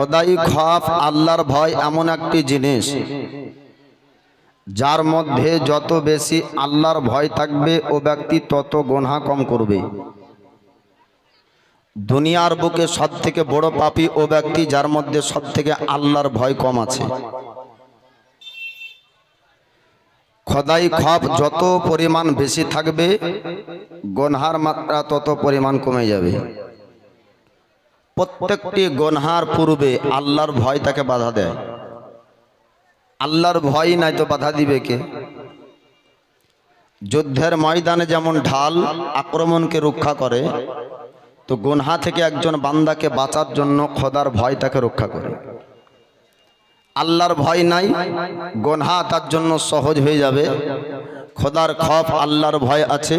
খোদাই খফ, আল্লাহর ভয় এমন একটি জিনিস যার মধ্যে যত বেশি আল্লাহর ভয় থাকবে, ও ব্যক্তি তত গোনা কম করবে। দুনিয়ার বুকে সব থেকে বড় পাপী ও ব্যক্তি যার মধ্যে সব থেকে আল্লাহর ভয় কম আছে। খোদাই খপ যত পরিমাণ বেশি থাকবে, গনহার মাত্রা তত পরিমাণ কমে যাবে। প্রত্যেকটি গনহার পূর্বে আল্লাহর ভয় তাকে বাধা দেয়। আল্লাহর ভয় নাই তো বাধা দিবে কে? যুদ্ধের ময়দানে যেমন ঢাল আক্রমণকে রক্ষা করে, তো গোনহা থেকে একজন বান্দাকে বাঁচার জন্য খোদার ভয় তাকে রক্ষা করে। আল্লাহর ভয় নাই, গোনহা তার জন্য সহজ হয়ে যাবে। খোদার খফ আল্লাহর ভয় আছে,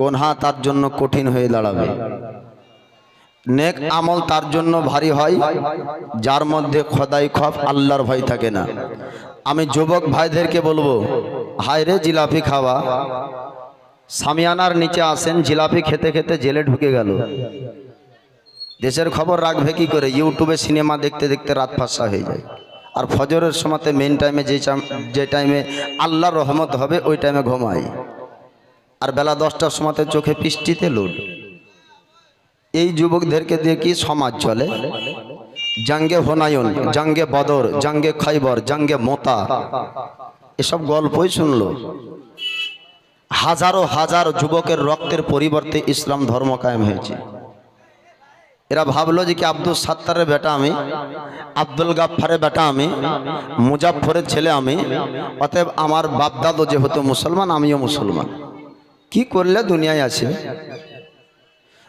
গোনহা তার জন্য কঠিন হয়ে দাঁড়াবে। নেক আমল তার জন্য ভারী হয়, যার মধ্যে খোদাই খফ আল্লাহর ভয় থাকে না। আমি যুবক ভাইদেরকে বলব, হায় রে জিলাপি খাওয়া। সামিয়ানার নিচে আসেন, জিলাপি খেতে খেতে জেলে ঢুকে গেল। দেশের খবর রাখবে কি করে? ইউটিউবে সিনেমা দেখতে দেখতে রাত ফাঁসা হয়ে যায়। আর ফজরের সময়তে মেন টাইমে যে যে টাইমে আল্লাহর রহমত হবে, ওই টাইমে ঘুমাই। আর বেলা দশটার সময়তে চোখে পিষ্টিতে লোড। এই যুবকদেরকে দিয়ে কি সমাজ চলে? জাঙ্গে হোনায়ন, জাঙ্গে বদর, জাঙ্গে খৈবর, জাঙ্গে মোতা। এসব গল্পই শুনলো। হাজারো হাজার যুবকের রক্তের পরিবর্তে ইসলাম ধর্ম কায়েম হয়েছে। এরা ভাবলো যে কি আব্দুল সাত্তারের বেটা আমি, আব্দুল গাফফারের বেটা আমি, মুজাফফরের ছেলে আমি, অতএব আমার বাপদাদো যেহেতু মুসলমান, আমিও মুসলমান। কি করলে দুনিয়ায় আছে?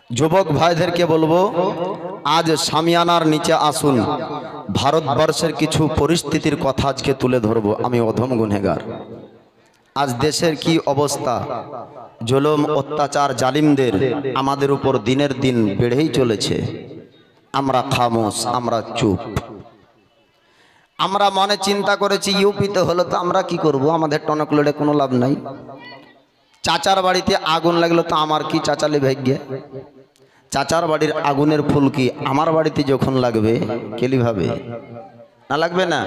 যুবক ভাইদেরকে বলব, আজ সামিয়ানার নিচে আসুন। ভারতবর্ষের কিছু পরিস্থিতির কথা আজকে তুলে ধরবো, আমি অধম গুনেগার আজ দেশের কি অবস্থা? জুলুম, অত্যাচার, জালিমদের আমাদের উপর দিনের দিন বেড়েই চলেছে। আমরা খামোশ, আমরা চুপ। আমরা মনে চিন্তা করেছি, ইউপিতে হলো তো আমরা কি করব? আমাদের টনক লড়ে কোনো লাভ নাই। চাচার বাড়িতে আগুন লাগল তো আমার কি চাচালে ভাগ্যে? চাচার বাড়ির আগুনের ফুলকি আমার বাড়িতে যখন লাগবে কেলি ভাবে না লাগবে না?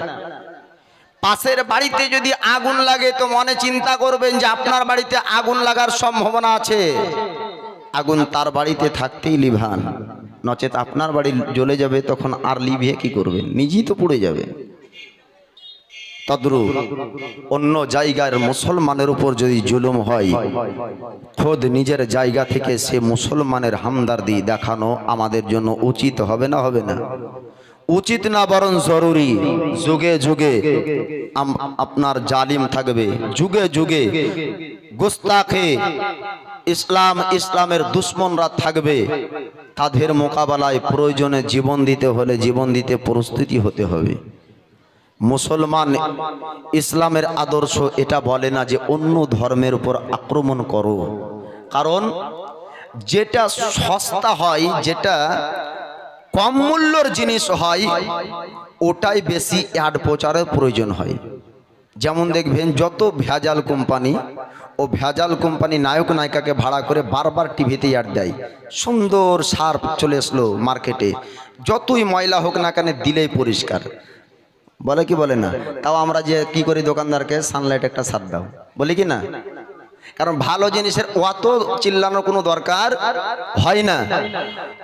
পাশের বাড়িতে যদি আগুন লাগে তো মনে চিন্তা করবেন যে আপনার বাড়িতে আগুন লাগার সম্ভাবনা আছে। আগুন তার বাড়িতে থাকতেই লিভান। নচেত আপনার বাড়ি জ্বলে যাবে, তখন আর লিভিয়ে কি করবেন নিজেই তো পুড়ে যাবে। তদ্রুপ অন্য জায়গার মুসলমানের উপর যদি জুলুম হয়, খোদ নিজের জায়গা থেকে সে মুসলমানের হামদার্দি দেখানো আমাদের জন্য উচিত হবে না হবে না? উচিত না, বরং জরুরি। যুগে যুগে আপনার জালিম থাকবে। যুগে যুগে গোস্তাখে ইসলাম, ইসলামের দুশ্মনরা থাকবে। তাদের মোকাবেলায় প্রয়োজনে জীবন দিতে হলে জীবন দিতে প্রস্তুতি হতে হবে। মুসলমান ইসলামের আদর্শ এটা বলে না যে অন্য ধর্মের উপর আক্রমণ করো। কারণ যেটা সস্তা হয়, যেটা কম মূল্যর জিনিস হয়, ওটাই বেশি অ্যাড প্রচারের প্রয়োজন হয়। যেমন দেখবেন, যত ভেজাল কোম্পানি ও ভেজাল কোম্পানি নায়ক নায়িকাকে ভাড়া করে বারবার টিভিতে অ্যাড দেয়। সুন্দর সার্ফ চলে আসলো মার্কেটে। যতই ময়লা হোক না কেন, দিলেই পরিষ্কার। বলে কি বলে না? তাও আমরা যে কি করি দোকানদারকে সানলাইট একটা সার দাও। বলি কি না? কারণ ভালো জিনিসের অত চিল্লানোর কোনো দরকার হয় না।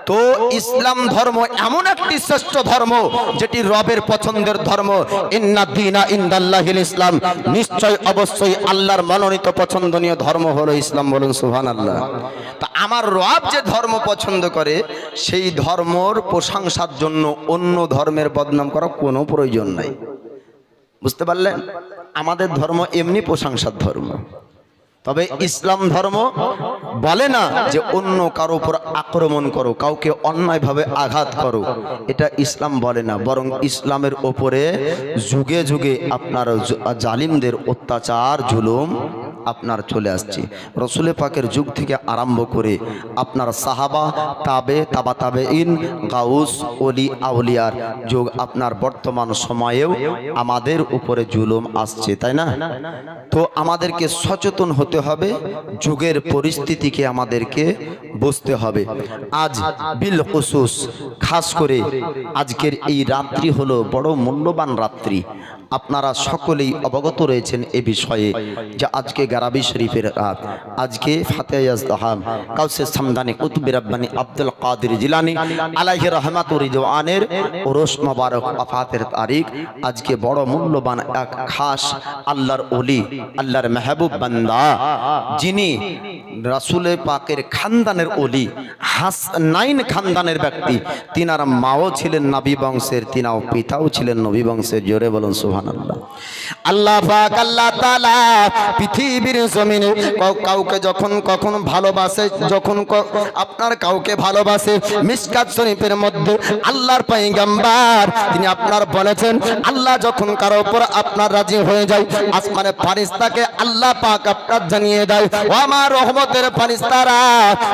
তো ইসলাম ধর্ম এমন একটি শ্রেষ্ঠ ধর্ম যেটি রবের পছন্দের ধর্ম। ইন্না দিনা ইসলাম। নিশ্চয় অবশ্যই আল্লাহর মনোনীত পছন্দনীয় ধর্ম হলো ইসলাম বলুন সুহান আল্লাহ তা আমার রব যে ধর্ম পছন্দ করে, সেই ধর্মর প্রশংসার জন্য অন্য ধর্মের বদনাম করা কোনো প্রয়োজন নাই। বুঝতে পারলেন? আমাদের ধর্ম এমনি প্রশংসার ধর্ম। তবে ইসলাম ধর্ম বলে না যে অন্য কারও উপর আক্রমণ করো কাউকে অন্যায়ভাবে আঘাত করো। এটা ইসলাম বলে না বরং ইসলামের ওপরে যুগে যুগে আপনার জালিমদের অত্যাচার জুলুম আপনার চলে আসছে। রসুলে পাকের যুগ থেকে আরম্ভ করে আপনার সাহাবা, তাবে, তাবা তাবে ইন গাউস অলি আউলিয়ার যুগ আপনার বর্তমান সময়েও আমাদের উপরে জুলুম আসছে, তাই না? তো আমাদেরকে সচেতন হতে হবে, যুগের পরিস্থিতিকে আমাদেরকে বুঝতে হবে। আজ বিল খুসুস খাস করে আজকের এই রাত্রি হলো বড় মূল্যবান রাত্রি। আপনারা সকলেই অবগত রয়েছেন এ বিষয়ে যে আজকে গারাবি শরীফের রাত। আজকে ফাতেহাম কাউসে সামদানি কুতুব রাব্বানি আব্দুল কাদের জিলানি আলাইহি রহমাতুর রিদওয়ানের ওরস মোবারক আফাতের তারিখ। আজকে বড় মূল্যবান এক খাস আল্লাহর ওলি, আল্লাহর মেহবুব বান্দা, যিনি রাসূলে পাকের খানদানের ওলি, হাসনাইন খানদানের ব্যক্তি। তিনার মাও ছিলেন নবী বংশের, তিনাও পিতাও ছিলেন নবী বংশের। জোরে বলুন পৃথিবীর জমিনে কাউকে যখন কখন ভালোবাসে, যখন আপনার কাউকে ভালোবাসে, মিসকাত শরীফের মধ্যে আল্লাহর তিনি আপনার বলেছেন, আল্লাহ যখন কারও উপর আপনার রাজি হয়ে যায়, আসমানে ফারিস্তাকে আল্লাহ পাক আপনার জানিয়ে দেয়, ও আমার রহমতের ফারিস্তারা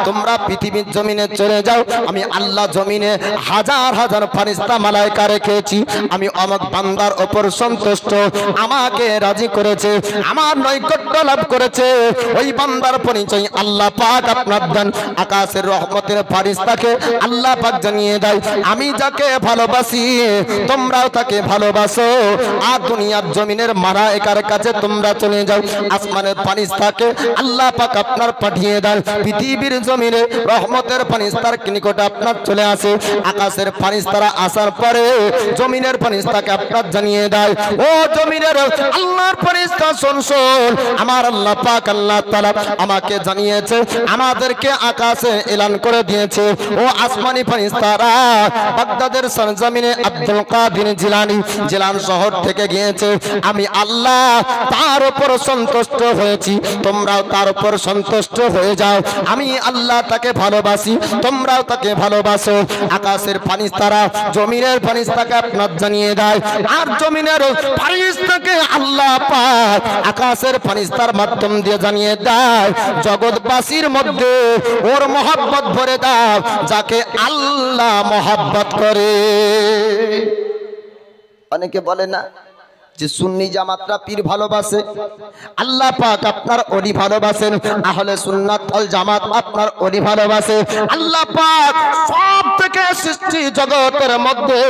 তোমরা পৃথিবীর জমিনে চলে যাও, আমি আল্লাহ জমিনে হাজার হাজার ফারিস্তা মালাইকা রেখেছি, আমি অমক বান্দার ওপর সন্তুষ্ট, আমাকে রাজি করেছে, আমার নৈকট্য লাভ করেছে। ওই বান্দার পরিচয় আল্লাহ পাক আপনার দেন। আকাশের রহমতের ফারিস্তাকে আল্লাহ পাক জানিয়ে দেয়, আমি যাকে ভালোবাসি, তোমরাও তাকে ভালোবাসো। আর দুনিয়ার জমিনের মারা একার কাছে তোমরা চলে যাও, আসমানের ফারিস্তাকে আল্লাহ পাক আপনার পাঠিয়ে দেন। পৃথিবীর জমিনে রহমতের ফারিস্তার নিকট আপনার চলে আসে। আকাশের ফারিস্তারা আসার পরে জমিনের ফারিস্তাকে আপনার জানিয়ে দেয় ও জমিনের আল্লাহর ফারিস্তা শোন শোন। আমার আল্লাহ পাক, আল্লাহ তাআলা আমাকে জানিয়েছে, আমাদেরকে আকাশে এলান করে দিয়েছে। ও আসমানি ফারিস্তারা বাগদাদের সরজমিনে আব্দুল কাদের জিলানি জিলান শহর থেকে গিয়েছে। আমি আল্লাহ তার উপর সন্তুষ্ট হয়েছি, তোমরাও তার উপর সন্তুষ্ট হয়ে যাও। আমি আল্লাহ তাকে ভালোবাসি, তোমরাও তাকে ভালোবাসো। আকাশের ফানিস্তারা জমিনের ফানিস্তাকে আপনার জানিয়ে দেয়, আর জমিনের ফারিস্তাকে আল্লাহ পাক আকাশের ফারিস্তার মাধ্যম দিয়ে জানিয়ে দেয় জগৎবাসীর মধ্যে ওর মহব্বত ভরে দাও, যাকে আল্লাহ মহব্বত করে। অনেকে বলে না যে সুন্নি জামাতরা পীর ভালোবাসে, আল্লাহ পাক আপনার অলি ভালোবাসেন, আহলে সুন্নাত আল জামাত আপনার অলি ভালোবাসে। আল্লাহ পাক সব থেকে সৃষ্টি জগতের মধ্যে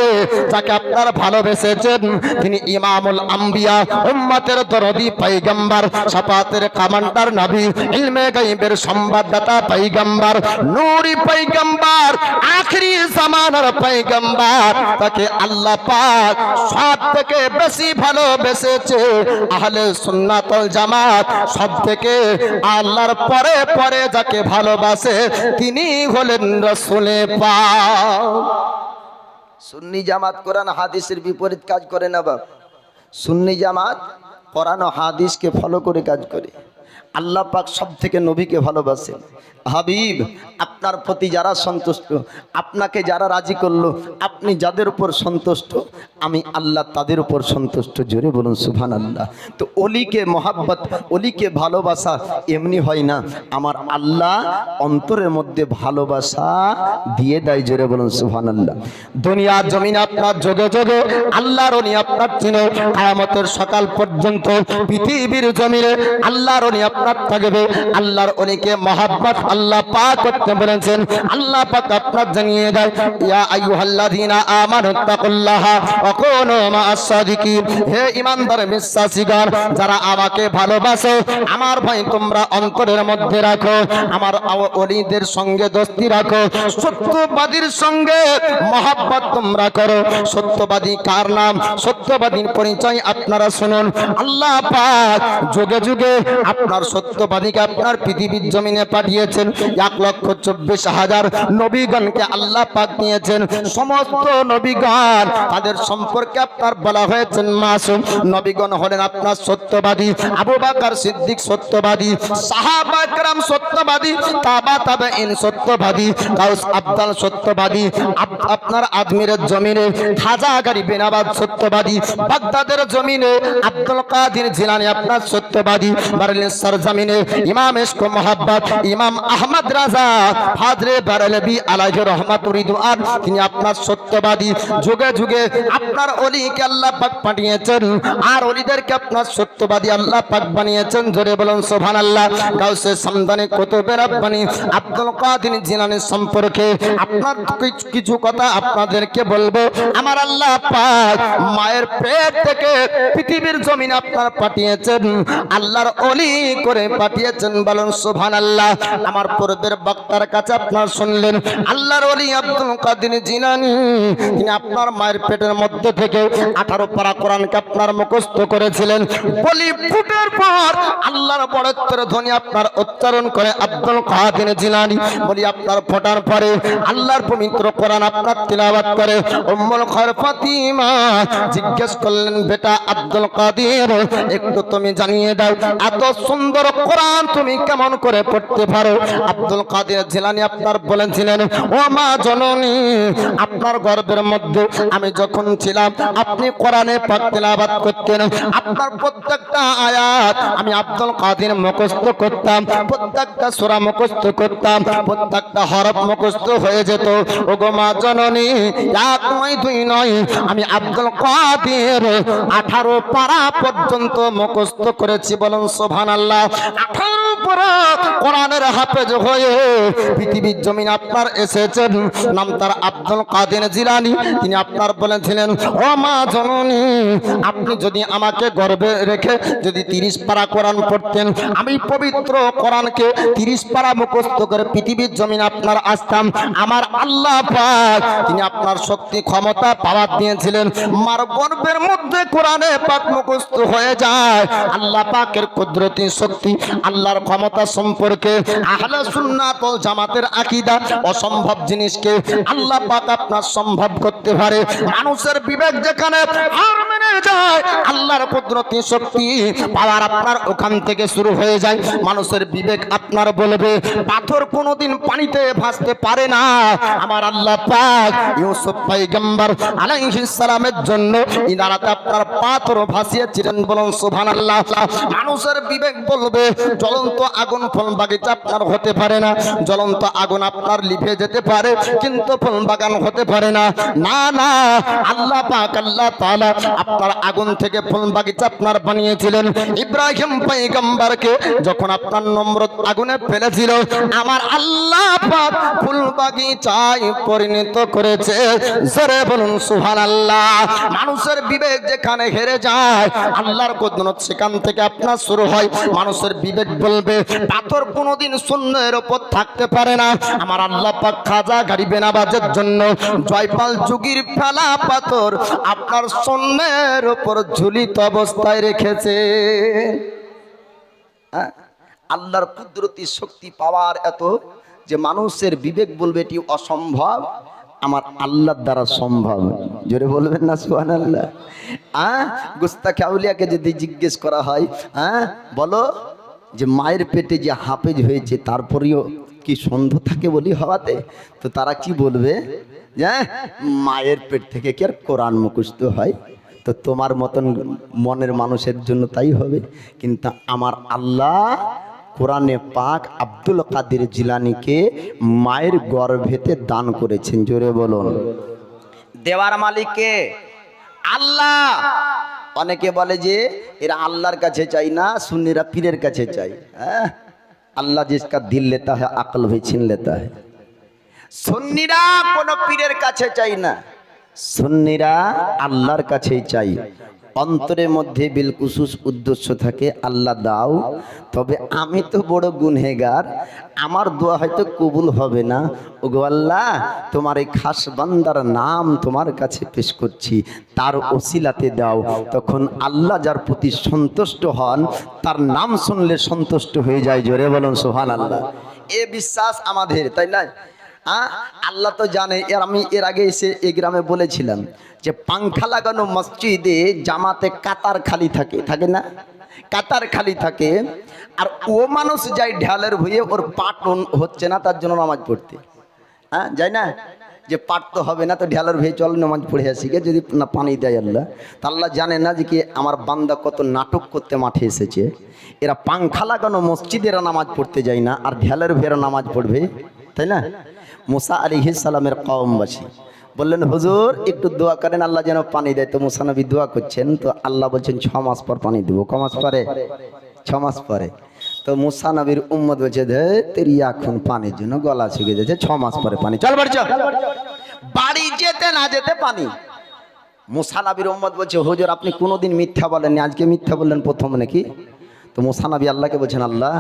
যাকে আপনার ভালোবেসেছেন, তিনি ইমামুল আম্বিয়া, উম্মতের দরদি পয়গম্বর সাফাতের কমান্ডার নবী, ইলমে গায়বের সংবাদদাতা পয়গম্বর নূরি পয়গম্বর আখরি জামানার পয়গম্বর, তাকে আল্লাহ পাক সব থেকে বেশি ভালোবেসেছে। আহলে সুন্নাত ওয়াল জামাত সব থেকে আল্লাহর পরে পরে যাকে ভালোবাসে, তিনি হলেন রসুলে পাক। সুন্নি জামাত কোরআন হাদিসের বিপরীত কাজ করে না বাপ। সুন্নি জামাত কোরআন হাদিসকে ফলো করে কাজ করে। আল্লাহ পাক সব থেকে নবীকে ভালোবাসেন। হাবিব আপনার প্রতি যারা সন্তুষ্ট, আপনাকে যারা রাজি করল, আপনি যাদের উপর সন্তুষ্ট, আমি আল্লাহ তাদের উপর সন্তুষ্ট। জোরে বলুন সুভান আল্লাহ তো অলিকে মহাব্বত, অলিকে ভালোবাসা এমনি হয় না। আমার আল্লাহ অন্তরের মধ্যে ভালোবাসা দিয়ে দেয়, জোরে বলুন সুভান আল্লাহ দুনিয়া জমিন আপনার যোগে যোগে, আল্লাহর অনি আপনার চিনে কায়ামতের সকাল পর্যন্ত পৃথিবীর জমিনে আল্লাহর অনি আপনার থাকবে। আল্লাহর অনিকে মহাব্বত আল্লাহ পাক করতে বলেছেন আল্লাহ পাক আপনার জানিয়ে দেয়, ইয়া আইয়ুহাল্লাযীনা আমানু তাকুল্লাহা ওয়া কুনু মা'আস সাদিকিন হে ঈমানদার বিশ্বাসীগণ, যারা আমাকে ভালোবাসো, আমার ভাই তোমরা অন্তরের মধ্যে রাখো, আমার অলিদের সঙ্গে দোস্তি রাখো, সত্যবাদীর সঙ্গে মহাব্বত তোমরা করো। সত্যবাদী কার নাম? সত্যবাদীর পরিচয় আপনারা শুনুন। আল্লাহ পাক যুগে যুগে আপনার সত্যবাদীকে আপনার পৃথিবীর জমিনে পাঠিয়েছেন। এক লক্ষ চব্বিশ হাজার নবীগণকে আল্লাহ পাক দিয়েছেন। সমস্ত নবীগণ তাদের সম্পর্কে আপনার বলা হয়েছেন মাসুম। নবীগণ হলেন আপনার সত্যবাদী, আবু বাকার সিদ্দিক সত্যবাদী সাহাবাকরাম সত্যবাদী, তাবা তাবা ইন সত্যবাদী, গাউস আবদাল সত্যবাদী আপনার আজমিরের জমিনে, খাজা গারি বেনাবাদ সত্যবাদী, বাগদাদের জমিনে, আব্দুল কাদির জিলানি আপনার সত্যবাদী বারেলিন সার ইমাম ইস্কো মোহাব্বত, ইমাম আহমদ রাজা ফাদরে বারেলবি আলাইহি রিদওয়ান, তিনি আপনার সত্যবাদী। যুগে যুগে আপনার অলিকে আল্লাহ পাক পাঠিয়েছেন, আর অলিদেরকে আপনার সত্যবাদী আল্লাহ পাক বানিয়েছেন। জোরে বলুন, সুবহানাল্লাহ। গাউসে সামদানি কুতুবের রব্বানি আব্দুল কাদির জিলানি সম্পর্কে আপনার কিছু- কথা আপনাদেরকে বলব। আমার আল্লাহ পাক মায়ের পেট থেকে পৃথিবীর জমিন আপনার পাঠিয়েছেন, আল্লাহর অলি করে পাঠিয়েছেন। বলুন, সুবহানাল্লাহ। আমার পূর্বের বক্তার কাছে আপনার শুনলেন। আল্লাহর আব্দুল কাদির জিলানি তিনি আপনার মায়ের পেটের মধ্যে থেকে আঠারো পারা কোরআনকে আপনার মুখস্থ করেছিলেন। বলি ফুটের পর আল্লাহর বড়ত্বের ধ্বনি আপনার উচ্চারণ করে আব্দুল কাদির জিলানি বলি, আপনার ফোটার পরে আল্লাহর পবিত্র কোরআন আপনার তিলাবাত করে। খয়র ফাতিমা জিজ্ঞেস করলেন, বেটা আব্দুল কাদের, একটু তুমি জানিয়ে দাও, এত সুন্দর কোরআন তুমি কেমন করে পড়তে পারো? আব্দুল কাদের আপনার বলেছিলেন, ও মা জননী, আপনার গর্বের মধ্যে আমি যখন ছিলাম, আপনি কোরআনে পাক করতেন। আপনার প্রত্যেকটা আয়াত আমি আব্দুল কাদের মুখস্থ করতাম, প্রত্যেকটা সূরা মুখস্থ করতাম, প্রত্যেকটা হরফ মুখস্থ হয়ে যেত। ও গো মা জননী, এক নয়, দুই নয়, আমি আব্দুল কাদের আঠারো পারা পর্যন্ত মুখস্থ করেছি বলুন সুবহানাল্লাহ। আঠারো পারা কোরআনের হাফেজ হয়ে পৃথিবীর জমিন আপনার এসেছেন। নাম তার আব্দুল কাদের জিলানি। তিনি আপনার বলেছিলেন, ও মা জননী, আপনি যদি আমাকে গর্বে রেখে যদি তিরিশ পারা কোরআন পড়তেন, আমি পবিত্র কোরআনকে তিরিশ পারা করে পৃথিবীর জমিন আপনার আসতাম। আমার আল্লাহ পাক তিনি আপনার শক্তি, ক্ষমতা, পাওয়ার দিয়েছিলেন। মার গর্বের মধ্যে কোরআনে পাক মুখস্থ হয়ে যায়। আল্লাহ পাকের কুদরতি শক্তি, আল্লাহর ক্ষমতা সম্পর্কে আহলে সুন্নাত ওয়াল জামাতের আকীদা অসম্ভব জিনিসকে আল্লাহ পাক আপনার সম্ভব করতে পারে। মানুষের বিবেক যেখানে হার মেনে যায়, আল্লাহর কুদরতি শক্তি পাওয়ার আপনার ওখান থেকে শুরু হয়ে যায়। মানুষের বিবেক আপনার বলবে, পাথর কোনোদিন পানিতে ভাসতে পারে না। আমার আল্লাহ পাক ইউসুফ পয়গম্বর আলাইহিস সালামের জন্য ইনারাতে আপনার পাথর ভাসিয়েছিলেন বলুন সুবহানাল্লাহ। মানুষের বিবেক বলবে, জ্বলন্ত আগুন ফল বাগিচা আপনার হতে পারে না, জ্বলন্ত আগুন আপনার লিভে যেতে পারে, কিন্তু ফল বাগান হতে পারে না। না না, আল্লাহ পাক, আল্লাহ তাআলা আপনার আগুন থেকে ফুল বাগিচা আপনার বানিয়েছিলেন। ইব্রাহিম পয়গম্বরকে যখন আপনার নম্রত আগুনে ফেলেছিল, আমার আল্লাহ পাক ফুল বাগিচায় পরিণত করেছে। জোরে বলুন, সুবহানাল্লাহ। মানুষের বিবেক যেখানে হেরে যায়, আল্লাহর কুদরত সেখান থেকে আপনার শুরু হয়। মানুষের বিবেক বলবে পাথর কোনোদিন শূন্যের ওপর থাকতে পারে না। আমার আল্লাহ পাক খাজা গাড়ি বেনাবাজের জন্য জয়পাল যুগির ফেলা পাথর আপনার শূন্যের ওপর ঝুলিত অবস্থায় রেখেছে। হ্যাঁ? আল্লাহর কুদরতি শক্তি পাওয়ার এত যে মানুষের বিবেক বলবে এটি অসম্ভব। আমার আল্লাহর দ্বারা সম্ভব। জোরে বলবেন না সুহান আল্লাহ হ্যাঁ? গুস্তা খাউলিয়াকে যদি জিজ্ঞেস করা হয় হ্যাঁ? বলো। যে মায়ের পেটে যে হাফেজ হয়েছে তারপরেও কি সন্দেহ থাকে বলি হওয়াতে? তো তারা কি বলবে? যে হ্যাঁ, মায়ের পেট থেকে কি আর কোরআন মুখস্থ হয়? তো তোমার মতন মনের মানুষের জন্য তাই হবে। কিন্তু আমার আল্লাহ কোরআনে পাক আব্দুল কাদের জিলানিকে মায়ের গর্ভেতে দান করেছেন। জোরে বলুন। দেওয়ার মালিককে আল্লাহ। অনেকে বলে যে, এরা আল্লাহর কাছে চাই না, সুন্নিরা পীরের কাছে চাই হ্যাঁ? আল্লাহ জিসকা দিল লেতা হয় আকল ভি ছিন লেতা হয় সুন্নিরা কোনো পীরের কাছে চাই না। সুন্নিরা আল্লাহর কাছেই চাই অন্তরের মধ্যে বিলকুসুস উদ্দেশ্য থাকে, আল্লাহ দাও, তবে আমি তো বড় গুনহেগার, আমার দোয়া হয়তো কবুল হবে না। ওগো আল্লাহ, তোমার এই খাস বান্দার নাম তোমার কাছে পেশ করছি, তার ওসিলাতে দাও। তখন আল্লাহ যার প্রতি সন্তুষ্ট হন, তার নাম শুনলে সন্তুষ্ট হয়ে যায়, জোরে বলুন সোহান আল্লাহ এ বিশ্বাস আমাদের, তাই না? আল্লাহ তো জানে, এর আমি এর আগে এসে এই গ্রামে বলেছিলাম যে পাংখা লাগানো মসজিদে জামাতে কাতার খালি থাকে থাকে না? কাতার খালি থাকে। আর ও মানুষ যায় ঢালের ভুয়ে ওর পাট হচ্ছে না, তার জন্য নামাজ পড়তে। হ্যাঁ যাই না? যে পাট তো হবে না, তো ঢালের ভুয়ে চল, নামাজ পড়ে আসি গে, যদি না পানি দেয় আল্লাহ। তা জানে না যে কি আমার বান্দা কত নাটক করতে মাঠে এসেছে। এরা পাংখা লাগানো মসজিদে এরা নামাজ পড়তে যায় না, আর ঢালের ভুয়েরা নামাজ পড়বে, তাই না? মুসা আলী সালামের কওমবাসী। বললেন, হুজুর, একটু দোয়া করেন, আল্লাহ যেন পানি দেয়। তো মুসা নবী দোয়া করছেন, তো আল্লাহ বলছেন, ছ মাস পর পানি দেবো। ক মাস পরে? ছ মাস পরে। তো মুসা নবীর উম্মত বলছে ধে তেরি এখন পানির জন্য গলা শুকিয়ে যাচ্ছে ছ মাস পরে পানি। চল বাড়ি চল। বাড়ি যেতে না যেতে পানি। মুসা উম্মত বলছে, হুজুর, আপনি কোনোদিন মিথ্যা বলেননি। আজকে মিথ্যা বললেন প্রথম নাকি? তো মুসা নবী আল্লাহকে বলছেন, আল্লাহ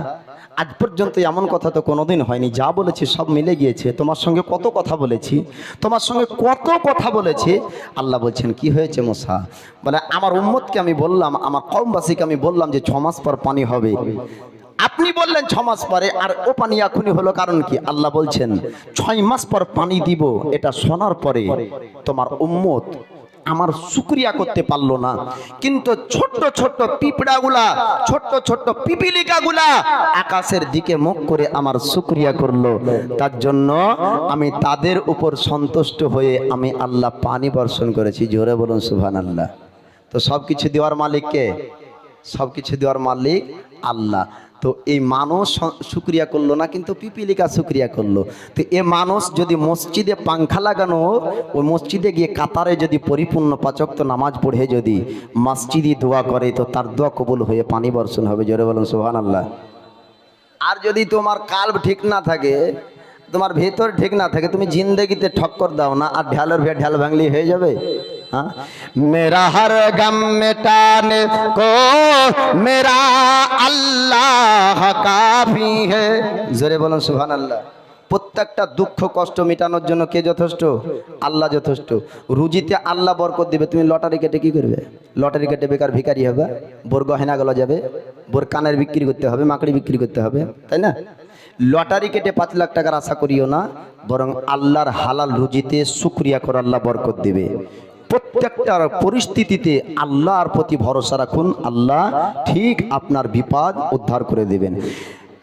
আজ পর্যন্ত এমন কথা তো কোনোদিন হয়নি। যা বলেছি সব মিলে গিয়েছে। তোমার সঙ্গে কত কথা বলেছি। তোমার সঙ্গে কত কথা বলেছি। আল্লাহ বলছেন, কি হয়েছে মোসা? বলে, আমার উম্মতকে আমি বললাম, আমার কমবাসীকে আমি বললাম যে ছমাস পর পানি হবে। আপনি বললেন ছ মাস পরে, আর ও পানি এখনই হলো কারণ কি? আল্লাহ বলছেন, ছয় মাস পর পানি দিব। এটা শোনার পরে তোমার উম্মত আমার শুক্রিয়া করতে পারল না। কিন্তু ছোট্ট ছোট্ট পিঁপড়াগুলা, ছোট্ট ছোট্ট পিপিলিকাগুলা আকাশের দিকে মুখ করে আমার শুক্রিয়া করল। তার জন্য আমি তাদের উপর সন্তুষ্ট হয়ে আমি আল্লাহ পানি বর্ষণ করেছি। জোরে বলুন সুভান আল্লাহ তো সব কিছু দেওয়ার মালিককে সব কিছু দেওয়ার মালিক আল্লাহ। তো এই মানুষ শুক্রিয়া করল না, কিন্তু পিপিলিকা শুক্রিয়া করল। তো এ মানুষ যদি মসজিদে পাংখা লাগানো ওই মসজিদে গিয়ে কাতারে যদি পরিপূর্ণ পাচক তো নামাজ পড়ে যদি মসজিদই দোয়া করে, তো তার দোয়া কবুল হয়ে পানি বর্ষণ হবে। জোরে বলুন সোহান আল্লাহ আর যদি তোমার কাল ঠিক না থাকে তোমার ভেতর ঠিক না থাকে, তুমি জিন্দগিতে ঠক্কর দাও না, আর ঢালের ভে ঢ্যাল ভাঙলি হয়ে যাবে? হ্যাঁ? মেরা হর গম মেটানে কো, মেরা আল্লাহ কাফি হে। জোরে বলুন সুহান আল্লাহ প্রত্যেকটা দুঃখ, কষ্ট মেটানোর জন্য কে যথেষ্ট? আল্লাহ যথেষ্ট। রুজিতে আল্লাহ বরকত দিবে, তুমি লটারি কেটে কী করবে? লটারি কেটে বেকার ভিকারি হবে বোর গহেনা গলা যাবে বোর কানের বিক্রি করতে হবে, মাকড়ি বিক্রি করতে হবে, তাই না? লটারি কেটে পাঁচ লাখ টাকার আশা করিও না, বরং আল্লাহর হালাল রুজিতে সুক্রিয়া করে আল্লাহ বরকত দেবে। প্রত্যেকটা পরিস্থিতিতে আল্লাহর প্রতি ভরসা রাখুন, আল্লাহ ঠিক আপনার বিপদ উদ্ধার করে দেবেন।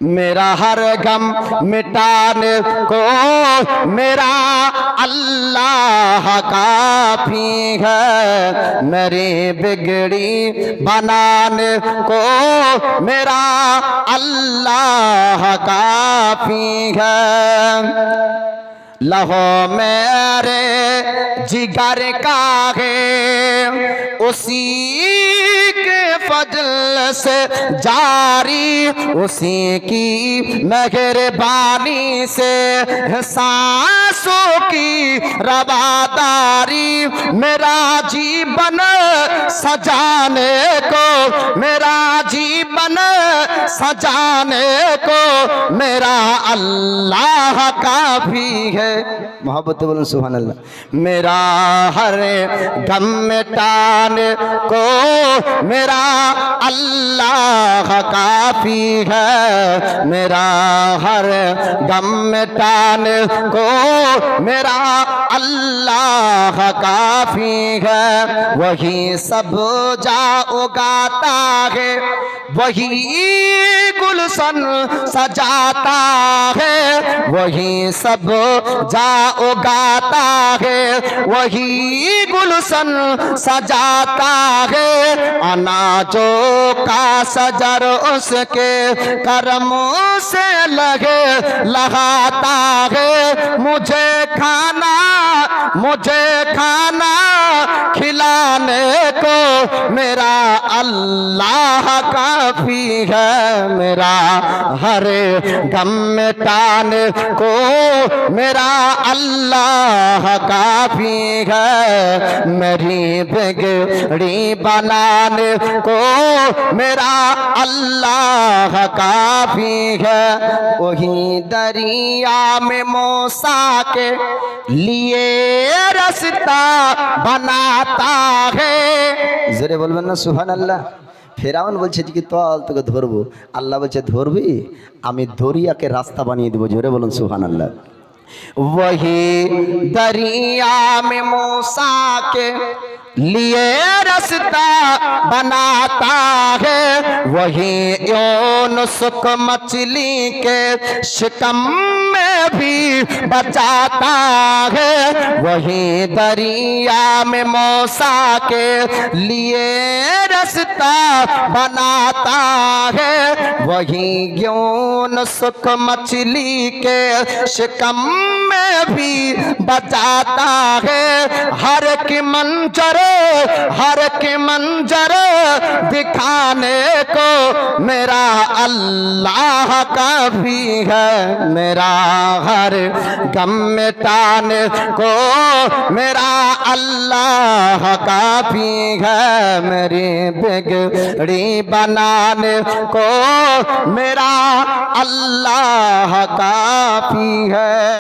میرا ہر غم مٹانے کو میرا اللہ کافی ہے۔ میری بگڑی بنانے کو میرا اللہ کافی ہے۔ لہو میرے جگر کا ہے۔ اسی کے سے جاری، اسی کی مہربانی سے سانسوں کی رواداری، میرا جیون سجانے کو، میرا جیون سجانے کو، میرا اللہ اللہ کافی ہے۔ محبت بلن سبحان اللہ۔ میرا ہر دم میں ٹان کو میرا اللہ کافی ہے۔ میرا ہر دم میں ٹان کو میرا اللہ کافی ہے۔ وہی سب جا اگاتا ہے۔ وہی گلسن سجاتا ہے۔ وہی سب جا اگاتا ہے، وہی گلسن سجاتا ہے۔ اناجو کا سجر اس کے کرم سے لگے، لگاتا ہے۔ مجھے کھانا مجھے کھانا کھلانے میرا اللہ کافی ہے، میرا ہر غم تان کو میرا اللہ کافی ہے۔ میری بگڑی بنان کو میرا اللہ کافی ہے۔ وہی دریا میں موسیٰ کے लिए रास्ता बनाता है জোরে বলবেন না সুহান আল্লাহ ফেরাউন বলছে যে কি তল তোকে ধরবো আল্লাহ বলছে ধরবি আমি দরিয়াকে রাস্তা বানিয়ে দেবো জোরে বলুন সুহান আল্লাহ वही दरिया में मूसा के لیے رستہ بناتا ہے۔ وہی یونس کو مچھلی کے شکم میں بھی بچاتا ہے۔ وہی دریا میں موسا کے لیے رستہ بناتا ہے۔ وہی یونس کو مچھلی کے شکم میں بھی بچاتا ہے۔ ہر ایک منچر ہر کے منجر دکھانے کو، میرا اللہ کافی ہے، میرا ہر گم مٹانے کو، میرا اللہ کافی ہے، میری بگڑی بنانے کو، میرا اللہ کافی ہے۔